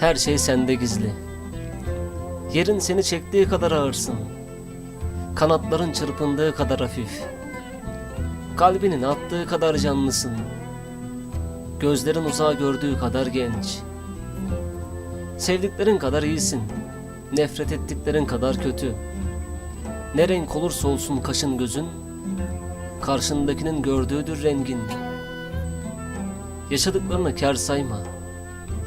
Her şey sende gizli. Yerin seni çektiği kadar ağırsın. Kanatların çırpındığı kadar hafif. Kalbinin attığı kadar canlısın. Gözlerin uzağa gördüğü kadar genç. Sevdiklerin kadar iyisin. Nefret ettiklerin kadar kötü. Ne renk olursa olsun kaşın gözün, karşındakinin gördüğüdür rengin. Yaşadıklarını kar sayma.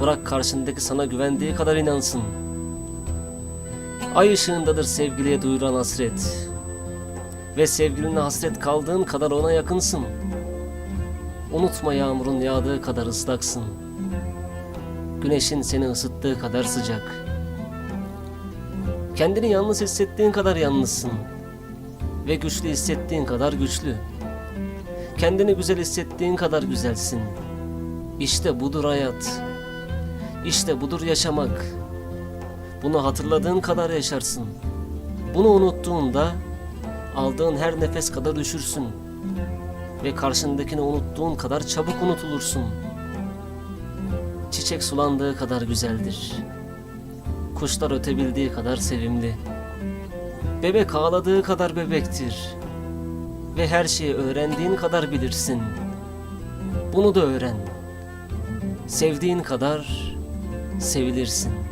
bırak karşındaki sana güvendiği kadar inansın. Ay ışığındadır sevgiliye duyulan hasret. Ve sevgiline hasret kaldığın kadar ona yakınsın. Unutma yağmurun yağdığı kadar ıslaksın. Güneşin seni ısıttığı kadar sıcak. Kendini yalnız hissettiğin kadar yalnızsın. Ve güçlü hissettiğin kadar güçlü. Kendini güzel hissettiğin kadar güzelsin. İşte budur hayat. İşte budur yaşamak. Bunu hatırladığın kadar yaşarsın. Bunu unuttuğunda aldığın her nefes kadar üşürsün. Ve karşındakini unuttuğun kadar çabuk unutulursun. Çiçek sulandığı kadar güzeldir. Kuşlar ötebildiği kadar sevimli. Bebek ağladığı kadar bebektir. Ve her şeyi öğrendiğin kadar bilirsin. Bunu da öğren. Sevdiğin kadar sevilirsin.